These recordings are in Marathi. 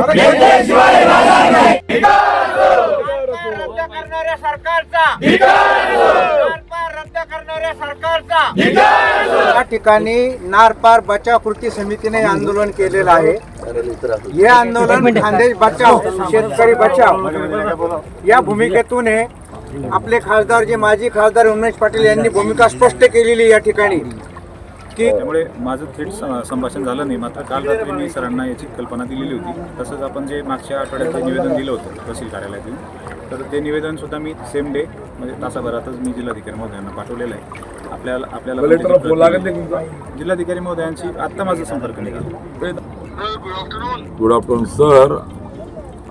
राहणार नाही रद्द करणाऱ्या सरकारचा. नारपार रद्द करणाऱ्या सरकारचा. या ठिकाणी नारपार बचाव कृती समितीने आंदोलन केलेलं आहे. हे आंदोलन खानदेश बचाव शेतकरी बचाव या भूमिकेतून हे आपले खासदार जे माजी खासदार उमेश पाटील यांनी भूमिका स्पष्ट केलेली या ठिकाणी. की त्यामुळे माझं थेट स- संभाषण झालं नाही. मात्र काल रात्री मी सरांना याची कल्पना दिलेली होती. तसंच आपण जे मागच्या आठवड्यात जे निवेदन दिलं होतं तहसील कार्यालयातील तर ते निवेदन सुद्धा मी सेम डे म्हणजे तासाभरातच मी जिल्हाधिकारी महोदयांना पाठवलेलं आहे. आपल्याला आपल्याला जिल्हाधिकारी महोदयांची आत्ता माझा संपर्क निघाला गुड आफ्टरनून सर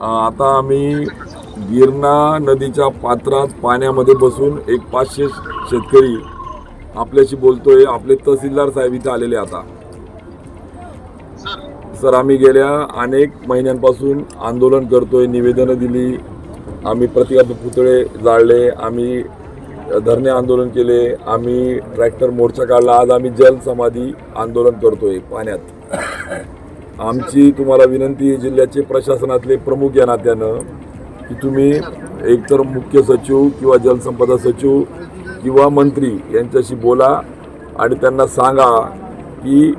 आता आम्ही गिरणा नदीच्या पात्रात पाण्यामध्ये बसून एक पाचशे शेतकरी आपल्याशी बोलतोय. आपले तहसीलदार साहेब इथे आलेले आता. सर. आम्ही गेल्या अनेक महिन्यांपासून आंदोलन करतोय निवेदनं दिली. आम्ही प्रतिकात्मक पुतळे जाळले आम्ही धरणे आंदोलन केले आम्ही ट्रॅक्टर मोर्चा काढला. आज आम्ही जलसमाधी आंदोलन करतोय पाण्यात. आमची तुम्हाला विनंती आहे जिल्ह्याचे प्रशासनातले प्रमुख या नात्यानं की तुम्ही एकतर मुख्य सचिव किंवा जलसंपदा सचिव किंवा मंत्री यांच्याशी बोला आणि त्यांना सांगा की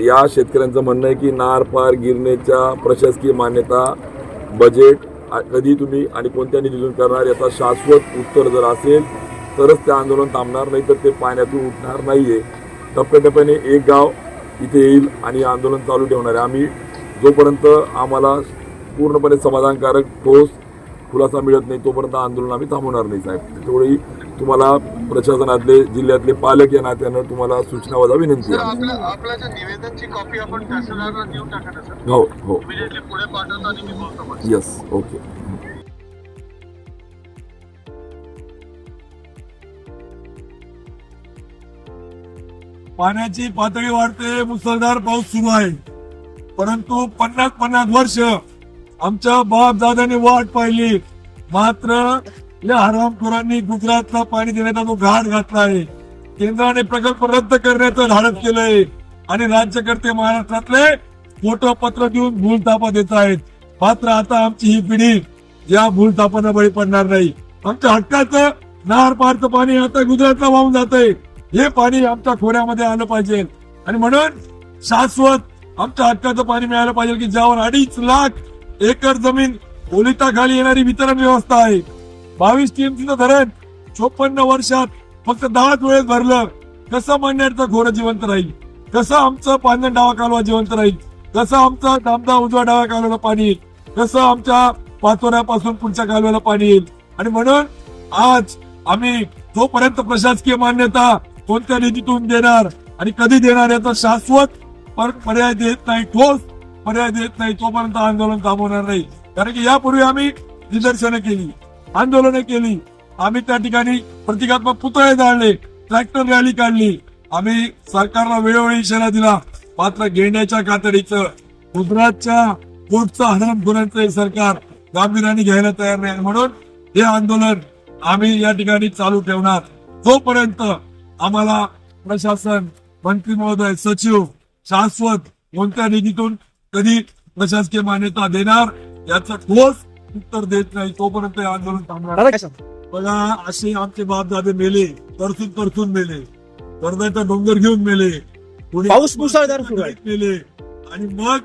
या शेतकऱ्यांचं म्हणणं आहे की नार पार गिरणेच्या प्रशासकीय मान्यता बजेट कधी तुम्ही आणि कोणत्या निधीतून करणार याचा शाश्वत उत्तर जर असेल तरच ते आंदोलन थांबणार नाही तर ते पाण्यातून उठणार नाही आहे टप्प्याटप्प्याने एक गाव इथे येईल आणि आंदोलन चालू ठेवणार आहे. आम्ही जोपर्यंत आम्हाला पूर्णपणे समाधानकारक ठोस खुलासा मिळत नाही तोपर्यंत आंदोलन आम्ही थांबवणार नाही साहेब. तेवढी तुम्हाला प्रशासनातले जिल्ह्यातले पालक या नात्यानं तुम्हाला सूचना वजा विनंती आहे. हो हो. येस ओके पाण्याची पातळी वाढते मुसळधार पाऊस सुरू आहे. परंतु पन्नास पन्नास वर्ष आमच्या बाप दादाने वाट पाहिली. मात्र या हरामखोरांनी गुजरातला पाणी देण्याचा जो घाट घातला आहे केंद्राने प्रकल्प रद्द करण्याचं धाडस केलंय. आणि राज्यकर्ते महाराष्ट्रातले फोटो पत्र देऊन भूलतापा देत आहेत. मात्र आता आमची ही पिढी या भूलतापांना बळी पडणार नाही. आमच्या हक्काचं नार पारचं पाणी आता गुजरातला वाहून जातंय. हे पाणी आमच्या खोऱ्यामध्ये आलं पाहिजे. आणि म्हणून शाश्वत आमच्या हक्काचं पाणी मिळालं पाहिजे की ज्यावर अडीच लाख एकर जमीन ओलिताखाली येणारी वितरण व्यवस्था आहे. बावीस टीएमसीचं धरण. चोपन्न वर्षात फक्त दहाच वेळेस भरलं. कसं मंडळचं खोरं जिवंत राहील. कसं आमचं पांजण डावा कालवा जिवंत राहील. कसं आमचा दामदा उजवा डावा कालव्याला पाणी येईल. कसं आमच्या पाचोऱ्यापासून पुढच्या कालव्याला पाणी येईल. आणि म्हणून आज आम्ही जोपर्यंत प्रशासकीय मान्यता कोणत्या निधीतून देणार आणि कधी देणार याचा शाश्वत पर्याय देत नाही ठोस पर्याय देत नाही तोपर्यंत आंदोलन थांबवणार नाही. कारण की यापूर्वी आम्ही निदर्शनं केली. आंदोलनं केली. आम्ही त्या ठिकाणी प्रतिकात्मक पुतळे जाळले ट्रॅक्टर रॅली काढली. आम्ही सरकारला वेळोवेळी इशारा दिला मात्र घेण्याच्या कातडीचं गुजरातच्या कोर्टचा हरण गुन्ह्यांचं हे सरकार गांभीर्याने घ्यायला तयार नाही. म्हणून हे आंदोलन आम्ही या ठिकाणी चालू ठेवणार. जोपर्यंत आम्हाला प्रशासन मंत्री महोदय सचिव शाश्वत कोणत्या निधीतून कधी प्रशासकीय मान्यता देणार याचं ठोस उत्तर देत नाही तोपर्यंत हे आंदोलन थांबणार. बघा असे आमचे बापदादे मेले तरतून तरतून मेले कर्जाचा डोंगर घेऊन मेले कोणी पाऊस मुसळधार सुरू आहे. मेले आणि मग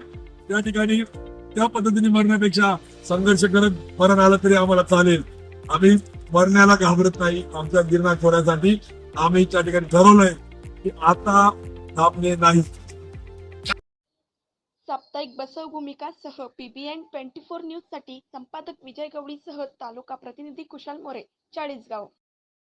त्या ठिकाणी त्या पद्धतीने मरण्यापेक्षा संघर्ष करत मरण आलं तरी आम्हाला चालेल आम्ही मरण्याला घाबरत नाही आमच्या गिरणा खोऱ्यासाठी आम्ही त्या ठिकाणी ठरवलंय की आता थांबणे नाही साप्ताहिक बसव भूमिकासह पीबीएन ट्वेंटी फोर न्यूजसाठी संपादक विजय गवळीसह तालुका प्रतिनिधी कुशाल मोरे चाळीसगाव.